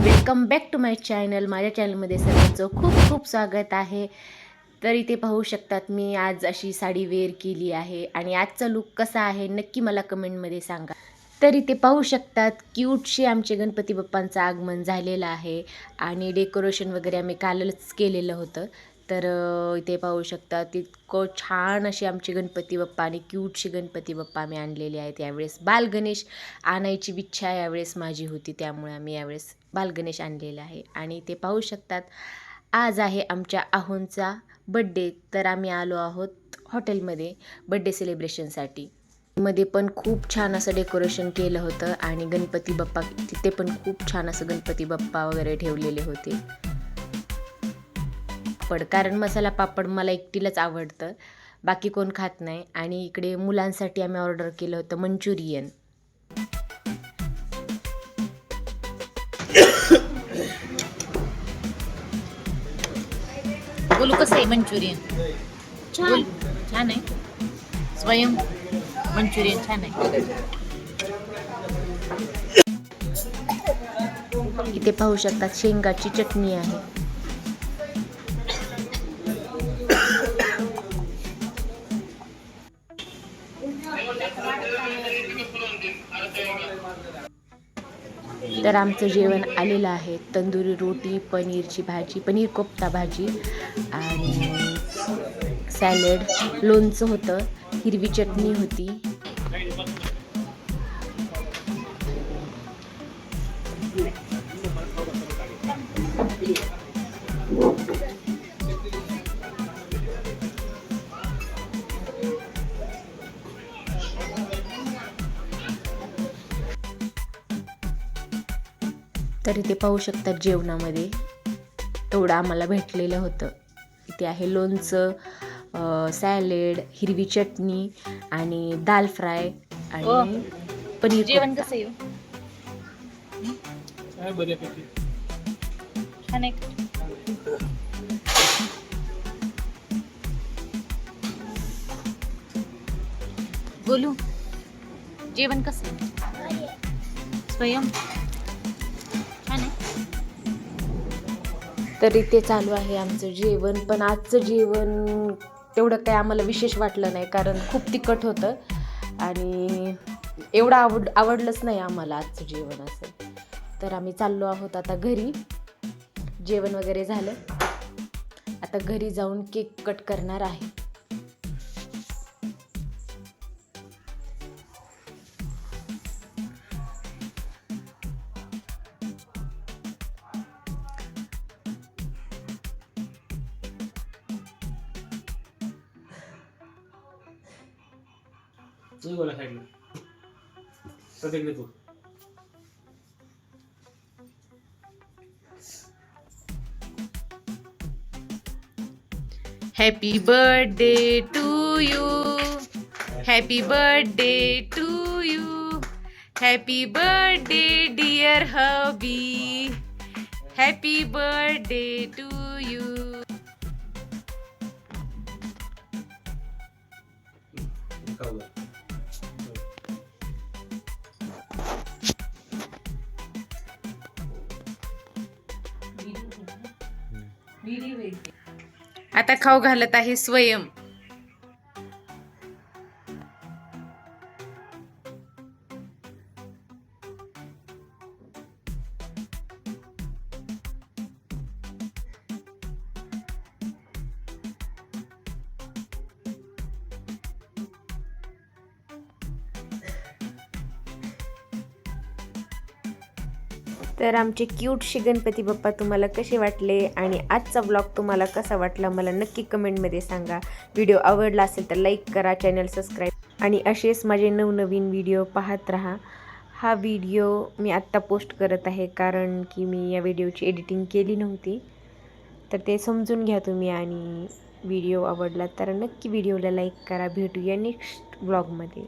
Welcome back to my channel माझ्या चॅनलमध्ये सर्वांचं खूप खूप स्वागत आहे. तर इथे पाहू शकतात मी आज अशी साडी वेअर केली आहे आणि आजचा लुक कसा आहे नक्की मला कमेंटमध्ये सांगा. तर इथे पाहू शकतात क्यूटशी आमचे गणपती बाप्पांचं आगमन झालेलं आहे आणि डेकोरेशन वगैरे आम्ही कालच केलेलं होतं. तर इथे पाहू शकतात तितकं छान अशी आमची गणपती बाप्पा आणि क्यूटशी गणपती बाप्पा आम्ही आणलेले आहेत. यावेळेस बालगणेश आणायची इच्छा यावेळेस माझी होती त्यामुळे आम्ही यावेळेस बालगणेश आणलेला आहे. आणि ते पाहू शकतात आज आहे आमच्या आहोंचा बड्डे तर आम्ही आलो आहोत हॉटेलमध्ये बड्डे सेलिब्रेशनसाठी मध्ये पण खूप छान असं डेकोरेशन केलं होतं आणि गणपती बाप्पा तिथे पण खूप छान असं गणपती बाप्पा वगैरे ठेवलेले होते. पापड. कारण मसाला पापड मला एकटीलाच आवडतं. बाकी कोण खात नाही. आणि इकडे मुलांसाठी आम्ही ऑर्डर केलं होतं मंचुरियन. बोलू कसं आहे मंचुरियन? छान. छान आहे. स्वयं मंचुरियन छान आहे. इथे पाहू शकतात शेंगाची चटणी आहे. तर आमचं जेवण आलेलं आहे. तंदुरी रोटी पनीरची भाजी पनीर कोफ्ता भाजी आणि सॅलड. लोणचं होतं. हिरवी चटणी होती. तर इथे पाहू शकतात जेवणामध्ये. एवढं आम्हाला भेटलेलं होतं. इथे आहे लोणचं सॅलेड हिरवी चटणी आणि दाल फ्राय आणि पनीर जेवण. कसं का? बोलू. जेवण कसं आहे. स्वयं? तर इथे चालू आहे आमचं जेवण. पण आजचं जेवण तेवढं काही आम्हाला विशेष वाटलं नाही कारण खूप तिखट होतं. आणि एवढं आवड आवडलंच नाही आम्हाला आजचं जेवण असं. तर आम्ही चाललो आहोत आता घरी. जेवण वगैरे झालं. आता घरी जाऊन केक कट करणार आहे. तू बोला साईडला प्रत्येक तू. Happy birthday to you happy birthday to you happy birthday dear hubby happy birthday to you खाऊ आता खाऊ घालत आहे स्वयं. तर आमचे क्यूटशी गणपती बाप्पा तुम्हाला कसे वाटले आणि आजचा ब्लॉग तुम्हाला कसा वाटला मला नक्की कमेंटमध्ये सांगा. व्हिडिओ आवडला असेल तर लाईक करा चॅनल सबस्क्राईब आणि असेच माझे नवनवीन व्हिडिओ पाहत राहा. हा व्हिडिओ मी आत्ता पोस्ट करत आहे कारण की मी या व्हिडिओची एडिटिंग केली नव्हती. तर ते समजून घ्या तुम्ही आणि व्हिडिओ आवडला तर नक्की व्हिडिओला लाईक करा. भेटूया नेक्स्ट ब्लॉगमध्ये